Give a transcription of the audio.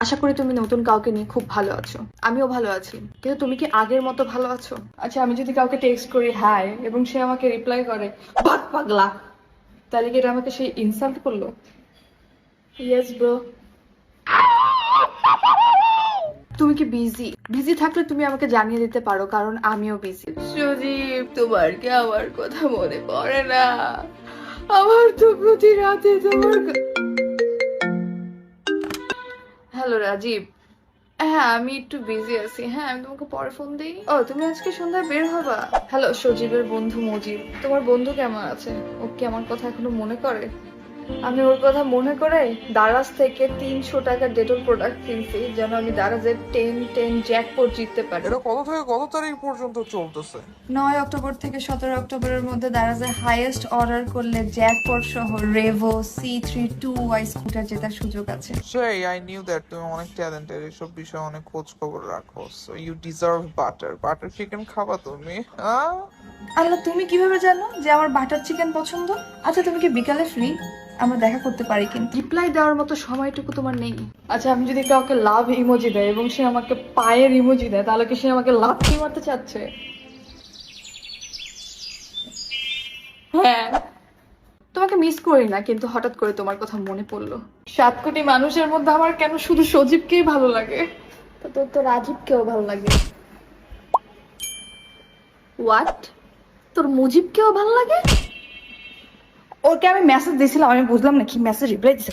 আশা করি তুমি নতুন কাউকে নিয়ে খুব ভালো আছো। আমিও ভালো আছি। কিন্তু তুমি কি আগের মতো ভালো আছো? আচ্ছা আমি যদি কাউকে টেক্সট করি হাই এবং সে আমাকে রিপ্লাই করে ভাগ পাগলা তাহলে কি এটা আমাকে সে ইনসাল্ট করল? ইয়েস ব্রো তুমি কি বিজি বিজি থাকলে তুমি আমাকে জানিয়ে দিতে পারো কারণ আমিও বিজি সুদীপ তোমার কি আমার কথা মনে পড়ে না? আমার তো প্রতি রাতে তোমার হ্যালো রাজীব হ্যাঁ আমি একটু বিজি আছি। হ্যাঁ আমি তোমাকে পরে ফোন দিই। ও, তুমি আজকে সন্ধ্যায় বের হবা? হ্যালো সজীবের বন্ধু মজিব। তোমার বন্ধু কেমন আছে? ও কি আমার কথা এখনও মনে করে? আমি ওর কথা মনে করে দারাজ থেকে তিনশো টাকার ডেটল প্রোডাক্ট কিনছি যেন আমি দারাজের টেন টেন জ্যাকপোর্ট জিততে পারি। এটা কত থেকে কত তারিখ পর্যন্ত চলতেছে? নয় অক্টোবর থেকে সতেরো অক্টোবরের মধ্যে দারাজের হাইয়েস্ট অর্ডার করলে জ্যাকপট সহ Revo C three two Y scooter জেতার সুযোগ আছে। সেই আই নিউ দ্যাট তুমি অনেক ট্যালেন্টেড এসব বিষয়ে অনেক খোঁজ খবর রাখো। So you deserve butter butter chicken খাবা তুমি হ্যাঁ? আল্লাহ তুমি কীভাবে জানো যে আমার বাটার চিকেন পছন্দ? আচ্ছা তুমি কি বিকালে ফ্রি আমরা দেখা করতে পারি কিন্তু। রিপ্লাই দেওয়ার মতো সময়টুকু তোমার নেই। আচ্ছা আমি যদি কাউকে লাভ ইমোজি দেয় এবং সে আমাকে পায়ের ইমোজি দেয় তাহলে কি সে আমাকে লাভ কি মারতে চাচ্ছে? হ্যাঁ। তোমাকে মিস করি না কিন্তু হঠাৎ করে তোমার কথা মনে পড়ল। সাত কোটি মানুষের মধ্যে আমার কেন শুধু সজীবকেই ভালো লাগে? তো তোর তো রাজীবকেও ভালো লাগে। হোয়াট তোর মুজিবকেও ভালো লাগে? ওকে আমি মেসেজ দিয়েছিলাম আমি বুঝলাম না কি মেসেজ রিপ্লাই দিছে।